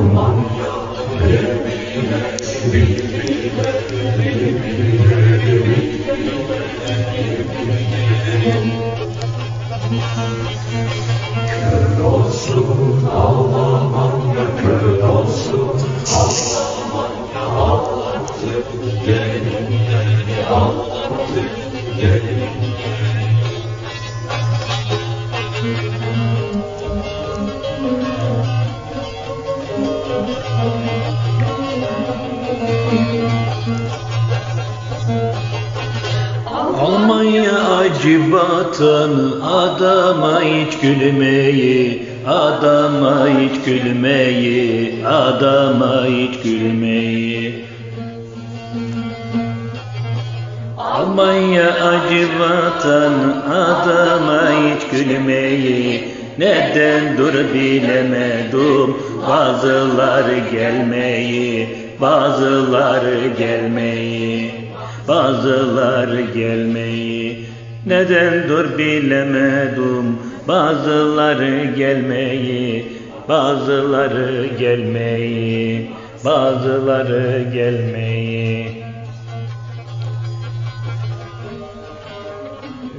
Almanya acı vatan adama hiç gülmeyi adama hiç gülmeyi adama hiç gülmeyi. Almanya acı vatan adama hiç gülmeyi neden dur bilemedim bazıları gelmeyi bazıları gelmeyi bazıları gelmeyi neden dur bilemedim bazıları gelmeyi bazıları gelmeyi bazıları gelmeyi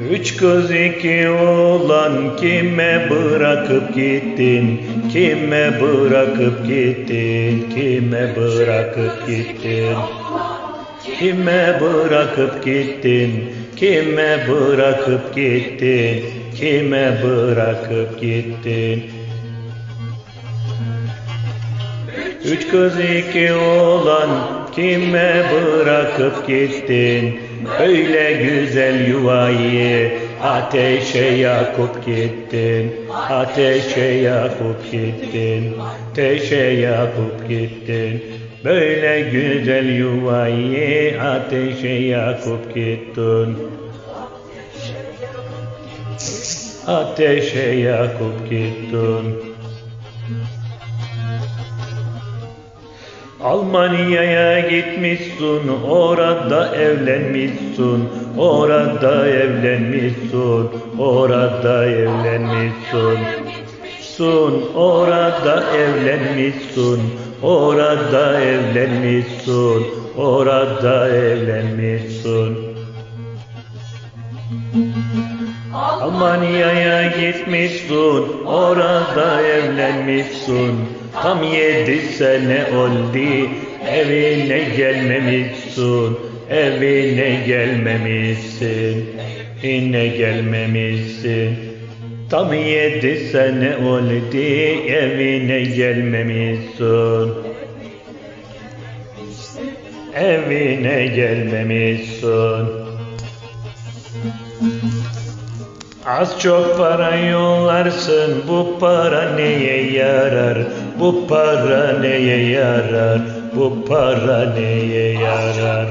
Üç kız iki oğlan kime bırakıp gittin? Kime bırakıp gittin? Kime bırakıp gittin? Kime bırakıp gittin? Kime bırakıp gittin? Kime bırakıp gittin? Üç kız iki oğlan kime bırakıp gittin? Öyle güzel yuvayı ateşe yakıp gittin. Ateşe yakıp gittin. Ateşe yakıp gittin. Böyle güzel yuvayı ateşe yakıp gittin. Ateşe yakıp gittin. Almanya'ya gitmişsin, orada evlenmişsin, orada evlenmişsin, orada evlenmişsin. Sun, orada evlenmişsin, orada evlenmişsin, orada evlenmişsin. Almanya'ya gitmişsin, orada evlenmişsin. Tam yedi sene oldu, evine gelmemişsin, evine gelmemişsin, yine gelmemişsin. Tam yedi sene oldu, evine gelmemişsin. Evine gelmemişsin. Az çok para yollarsın bu para neye yarar bu para neye yarar bu para neye yarar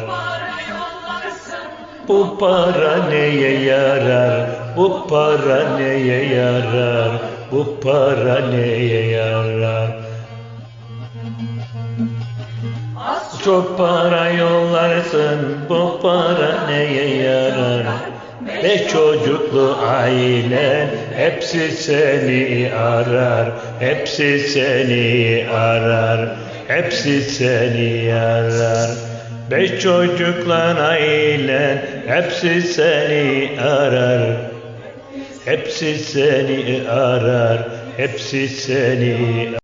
bu para neye yarar? Bu para neye yarar? Bu para neye yarar? Çok para yollarsın bu para neye yarar? Beş çocuklu ailen hepsi seni arar, hepsi seni arar, hepsi seni arar. Beş çocuklan ailen hepsi seni arar, hepsi seni arar, hepsi seni